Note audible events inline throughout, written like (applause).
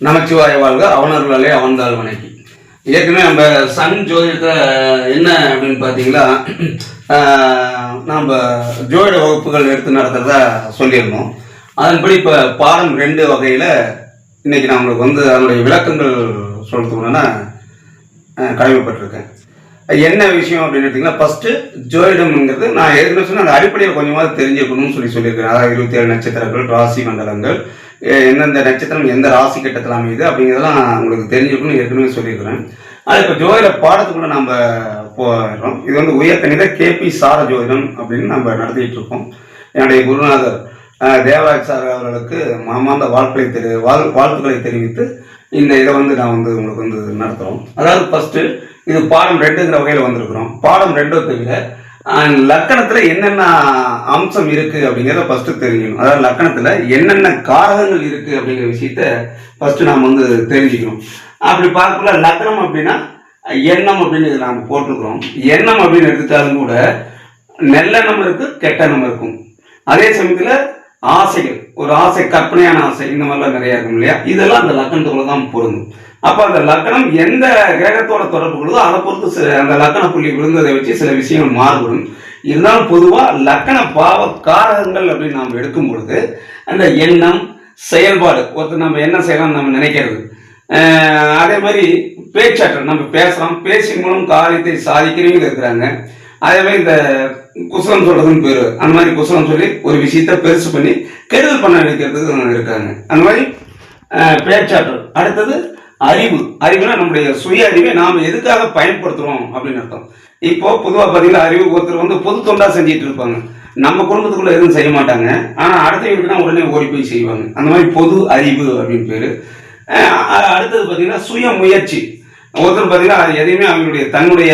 நமச்சிவாய வாழ்க அவனர்களாலே அவன்தாள் வணக்கி ஏற்கனவே நம்ம சன் ஜோதிடத்தில் என்ன அப்படின்னு பார்த்தீங்களா நம்ம ஜோதிட வகுப்புகள் எடுத்து நடத்துகிறதா சொல்லியிருந்தோம். அதன்படி இப்போ பாடம் ரெண்டு வகையில் இன்றைக்கி நான் வந்து அதனுடைய விளக்கங்கள் சொல்கிறதுக்குன்னா கடமைப்பட்டிருக்கேன். என்ன விஷயம் அப்படின்னு எடுத்திங்கன்னா ஃபஸ்ட்டு ஜோதிடம்ங்கிறது நான் ஏற்கனவே சொன்ன அந்த அடிப்படையில் கொஞ்சமாவது தெரிஞ்சுக்கணும்னு சொல்லி சொல்லியிருக்கேன். அதாவது இருபத்தி ஏழு நட்சத்திரங்கள் ராசி மண்டலங்கள் எந்தெந்த நட்சத்திரம் எந்த ராசி கட்டத்தில் அமையுது அப்படிங்கிறதெல்லாம் உங்களுக்கு தெரிஞ்சுக்கணும்னு ஏற்கனவே சொல்லியிருக்கிறேன். அது இப்போ ஜோதிட பாடத்துக்குள்ளே நம்ம போயிடுறோம். இது வந்து உயர்கணித கேபி சார ஜோதிடம் அப்படின்னு நம்ம நடத்திட்டு இருக்கோம். என்னுடைய குருநாதர் தேவராஜ் சார் அவர்களுக்கு மாமாந்த வாழ்க்கை தெரி வாழ் வாழ்த்துக்களை தெரிவித்து இந்த இதை வந்து நான் வந்து உங்களுக்கு வந்து நடத்துகிறோம் அதாவது ஃபஸ்ட்டு இது பாடம் ரெண்டுங்கிற வகையில் வந்திருக்கிறோம். பாடம் ரெண்டோ தவிர லக்கணத்துல என்னென்ன அம்சம் இருக்கு அப்படிங்கிறத ஃபர்ஸ்ட் தெரிஞ்சுக்கணும். அதாவது லக்கணத்துல என்னென்ன காரகங்கள் இருக்கு அப்படிங்கிற விஷயத்த ஃபர்ஸ்ட் நாம் வந்து தெரிஞ்சுக்கணும். அப்படி பார்க்கல லக்கணம் அப்படின்னா எண்ணம் அப்படின்னு இது நாம் போட்டிருக்கிறோம். எண்ணம் அப்படின்னு எடுத்துட்டாலும் கூட நல்லெண்ணம் இருக்கு கெட்டெண்ணம் இருக்கும். அதே சமயத்துல ஆசைகள். ஒரு ஆசை கற்பனையான ஆசை இந்த மாதிரிலாம் நிறைய இருக்கும் இல்லையா? இதெல்லாம் அந்த லக்கணத்துக்குள்ள தான் பொருந்தும். அப்ப அந்த லக்கணம் எந்த கிரகத்தோட தொடர்பு கொள்ளுதோ அதை பொறுத்து அந்த லக்கண புள்ளி விழுந்ததை வச்சு சில விஷயங்கள் மாறுபடும். இருந்தாலும் பொதுவா லக்கண பாவ காரகங்கள் அப்படின்னு நாம் எடுக்கும் பொழுது அந்த எண்ணம் செயல்பாடு ஒருத்தர் நம்ம என்ன செய்யலாம் நம்ம நினைக்கிறது. அதே மாதிரி பேச்சாற்றல் நம்ம பேசுகிறோம் பேசி மூலம் காரியத்தை சாதிக்கிறவங்க இருக்கிறாங்க. அதே மாதிரி இந்த குசலம் சொல்றதுன்னு பேர். அந்த மாதிரி குசலம் சொல்லி ஒரு விஷயத்த பெருசு பண்ணி கெடுதல் பண்ண வைக்கிறதுக்கு இருக்காங்க. அந்த மாதிரி பேச்சாற்றல். அடுத்தது அறிவு. அறிவுனா நம்முடைய சுய அறிவை நாம் எதுக்காக பயன்படுத்துறோம் அப்படின்னு அர்த்தம். இப்போ பொதுவாக பார்த்தீங்கன்னா அறிவு ஒருத்தர் வந்து பொது தொண்டா செஞ்சுட்டு இருப்பாங்க. நம்ம குடும்பத்துக்குள்ள எதுவும் செய்ய மாட்டாங்க. ஆனா அடுத்தவங்களுக்குனா உடனே ஓடி போய் செய்வாங்க. அந்த மாதிரி பொது அறிவு அப்படின்னு பேரு. அடுத்தது பார்த்தீங்கன்னா சுய முயற்சி. ஒருத்தர் பார்த்தீங்கன்னா அது எதையுமே அவங்களுடைய தன்னுடைய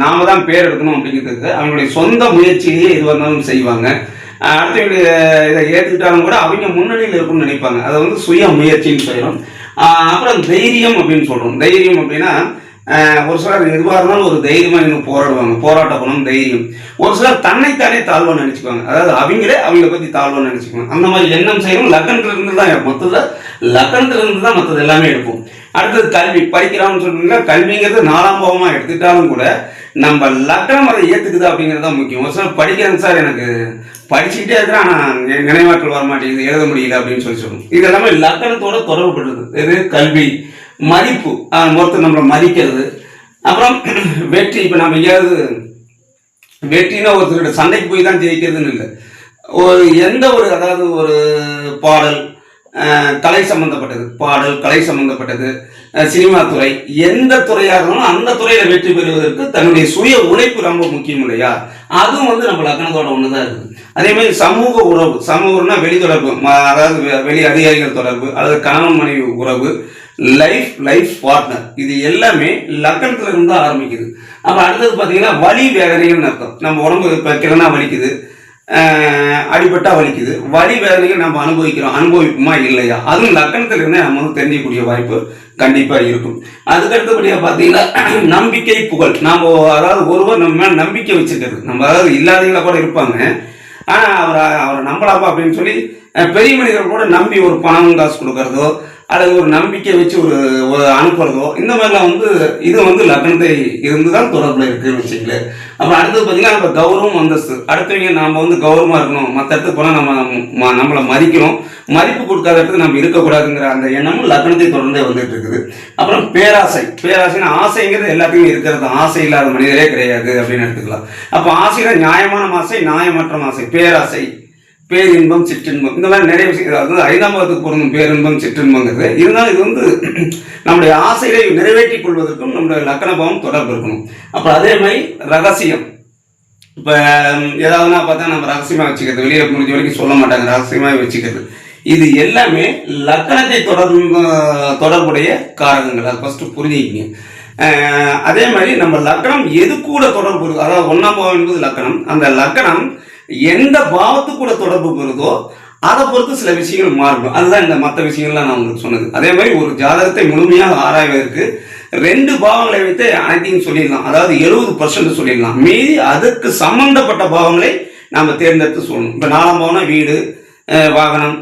நாம தான் பேர் எடுக்கணும் அப்படிங்கிறதுக்கு அவங்களுடைய சொந்த முயற்சியிலேயே எது வந்தாலும் செய்வாங்க. அடுத்தவங்களுடைய இதை ஏற்றுக்கிட்டாலும் கூட அவங்க முன்னணியில் இருக்கும்னு நினைப்பாங்க. அதை வந்து சுய முயற்சின்னு சொல்கிறோம் அப்புறம் தைரியம் அப்படின்னு சொல்கிறோம் தைரியம் அப்படின்னா ஒரு சிலர் எதுவாக இருந்தாலும் ஒரு தைரியமாக இன்னும் போராடுவாங்க. போராட்ட குணம் தைரியம். ஒரு சிலர் தன்னைத்தானே தாழ்வாக நினச்சிக்குவாங்க. அதாவது அவங்களே அவங்கள பற்றி தாழ்வாக நினச்சிக்குவாங்க. அந்த மாதிரி எண்ணம் செய்யணும் லக்கணத்துல தான் மொத்தத்தில் லக்கணத்துல தான் மற்றது எல்லாமே எடுப்போம். அடுத்தது கல்வி. படிக்கிறான்னு சொன்னீங்கன்னா கல்விங்கிறது நாலாம் பாவமாக எடுத்துக்கிட்டாலும் கூட நம்ம லக்னம் அதை ஏற்றுக்குது அப்படிங்கிறது தான் முக்கியம். ஒரு சிலர் படிக்கிறேங்க சார் எனக்கு படிச்சுக்கிட்டே இருக்கிறேன் ஆனால் என் நினைவாற்றல் வர மாட்டேங்குது எழுத முடியல அப்படின்னு சொல்லி சொல்லணும் இது எல்லாமே லக்கணத்தோட தொடர்புபடுறது இது கல்வி. மதிப்பு. ஒருத்தர் நம்மளை மதிக்கிறது. அப்புறம் (clears throat) வெற்றி. இப்போ நம்ம எங்கேயாவது வெற்றினா ஒருத்தர்கிட்ட சண்டைக்கு போய் தான் ஜெயிக்கிறதுன்னு இல்லை. ஒரு எந்த ஒரு அதாவது ஒரு பாடல் கலை சம்பந்தப்பட்டது பாடல் கலை சம்பந்தப்பட்டது சினிமா துறை எந்த துறையாக இருந்தாலும் அந்த துறையில் வெற்றி பெறுவதற்கு தன்னுடைய சுய உழைப்பு ரொம்ப முக்கியம் இல்லையா? அதுவும் வந்து நம்ம லக்னத்தோட ஒன்று தான் இருக்குது. அதே மாதிரி சமூக உறவு சமூகம்னா வெளி தொடர்பு அதாவது வெ- வெளி அதிகாரிகள் தொடர்பு அல்லது கணவன் மனைவி உறவு லைஃப் லைஃப் பார்ட்னர் இது எல்லாமே லக்னத்துல இருந்து தான் ஆரம்பிக்குது. அப்புறம் அடுத்தது பார்த்தீங்கன்னா வலி வேதனைகள்னு அர்த்தம். நம்ம உடம்பு இப்போ கிழனா வலிக்குது. ஆஹ் அடிபட்டா வலிக்குது. வலி வேதனைகள் நம்ம அனுபவிக்கிறோம். அனுபவிப்போமா இல்லையா? அதுவும் லக்கணத்தில் இருந்தே நம்ம வந்து தெரிஞ்சிக்கக்கூடிய வாய்ப்பு கண்டிப்பாக இருக்கும். அதுக்கடுத்தபடியாக பார்த்தீங்கன்னா (clears throat) நம்பிக்கை புகழ். நாம அதாவது ஒருவர் நம்ம மேலே நம்பிக்கை வச்சுக்கிறது நம்ம அதாவது இல்லாதவங்களா கூட இருப்பாங்க. ஆனால் அவரை அவரை நம்பலாப்பா அப்படின்னு சொல்லி பெரிய மனிதர்கள் கூட நம்பி ஒரு பணம் காசு கொடுக்கறதோ அல்லது ஒரு நம்பிக்கை வச்சு ஒரு ஒரு அனுப்புறதோ இந்த மாதிரிலாம் வந்து இது வந்து லக்னத்தை இருந்து தான் தொடர்பில் இருக்குன்னு வச்சுக்கல அப்புறம் அடுத்தது பார்த்தீங்கன்னா நம்ம கௌரவம் அந்தஸ்து. அடுத்தவங்க நாம் வந்து கௌரவமாக இருக்கணும். மற்ற இடத்துக்கு போனால் நம்ம ம- நம்மளை மதிக்கணும். மதிப்பு கொடுக்காத இடத்துக்கு நம்ம இருக்கக்கூடாதுங்கிற அந்த எண்ணமும் லக்னத்தை தொடர்ந்தே வந்துட்டு இருக்குது. அப்புறம் பேராசை. பேராசைன்னா ஆசைங்கிறது எல்லாத்தையும் இருக்கிறது. ஆசை இல்லாத மனிதரே கிடையாது அப்படின்னு எடுத்துக்கலாம். அப்போ ஆசையில் நியாயமான ஆசை நியாயமற்ற ஆசை. பேராசை. பேரின்பம் சிற்றின்பம். இந்த மாதிரி நிறைய விஷயங்கள் அதாவது ஐந்தாம் பாதத்துக்கு பொருந்தும் பேரின்பம் சிற்றின்பங்கிறது. இருந்தாலும் இது வந்து (clears throat) நம்முடைய ஆசைகளை நிறைவேற்றிக் கொள்வதற்கும் நம்முடைய லக்கணபாவம் தொடர்பு இருக்கணும். அப்போ அதே மாதிரி ரகசியம். இப்போ ஏதாவதுனா பார்த்தா நம்ம ரகசியமாக வச்சுக்கிறது. வெளியே முடிஞ்ச வரைக்கும் சொல்ல மாட்டாங்க. ரகசியமாக வச்சுக்கிறது. இது எல்லாமே லக்கணத்தை தொடர்பு தொடர்புடைய காரணங்கள் அது ஃபஸ்ட்டு புரிஞ்சுக்கிங்க. அதே மாதிரி நம்ம லக்கணம் எது கூட தொடர்பு இருக்கு? அதாவது ஒன்றாம் பாவம் என்பது லக்கணம். அந்த லக்கணம் எந்த பாவத்து கூட தொடர்பு பெறுதோ அதை பொறுத்து சில விஷயங்கள் மாறும் அதுதான் இந்த மற்ற விஷயங்கள்லாம் நான் உங்களுக்கு சொன்னது. அதே மாதிரி ஒரு ஜாதகத்தை முழுமையாக ஆராய்வதற்கு ரெண்டு பாவங்களை வைத்து அனைத்தையும் சொல்லிடலாம். அதாவது எழுபது பர்சன்ட் சொல்லிடலாம். மீதி அதுக்கு சம்பந்தப்பட்ட பாவங்களை நாம் தேர்ந்தெடுத்து சொல்லணும். இப்போ நாலாம் பாவம்னா வீடு வாகனம்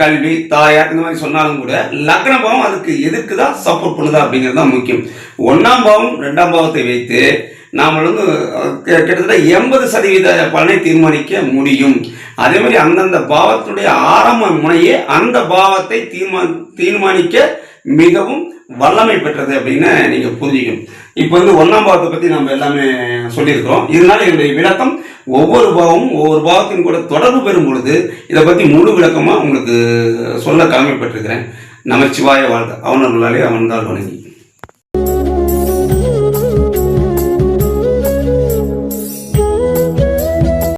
கல்வி தாயார் இந்த மாதிரி சொன்னாலும் கூட லக்ன பாவம் அதுக்கு எதுக்கு தான் சப்போர்ட் பண்ணுதா அப்படிங்கிறது தான் முக்கியம். ஒன்றாம் பாவம் ரெண்டாம் பாவத்தை வைத்து நாம் வந்து கிட்டத்தட்ட எண்பது சதவீத பலனை தீர்மானிக்க முடியும். அதே மாதிரி அந்தந்த பாவத்துடைய ஆரம்ப முனையே அந்த பாவத்தை தீர்மா தீர்மானிக்க மிகவும் வல்லமை பெற்றது அப்படின்னு நீங்க புரிஞ்சுக்கணும். இப்போ வந்து ஒன்றாம் பாவத்தை பத்தி நம்ம எல்லாமே சொல்லியிருக்கிறோம். இதனால என்னுடைய விளக்கம் ஒவ்வொரு பாவமும் ஒவ்வொரு பாவத்தின் கூட தொடர்பு பெறும் பொழுது இதை பத்தி முழு விளக்கமா உங்களுக்கு சொல்ல கடமைப்பட்டிருக்கிறேன். நமச்சிவாய வாழ்க. அவனர்களாலே அவன்தான் வணங்கி.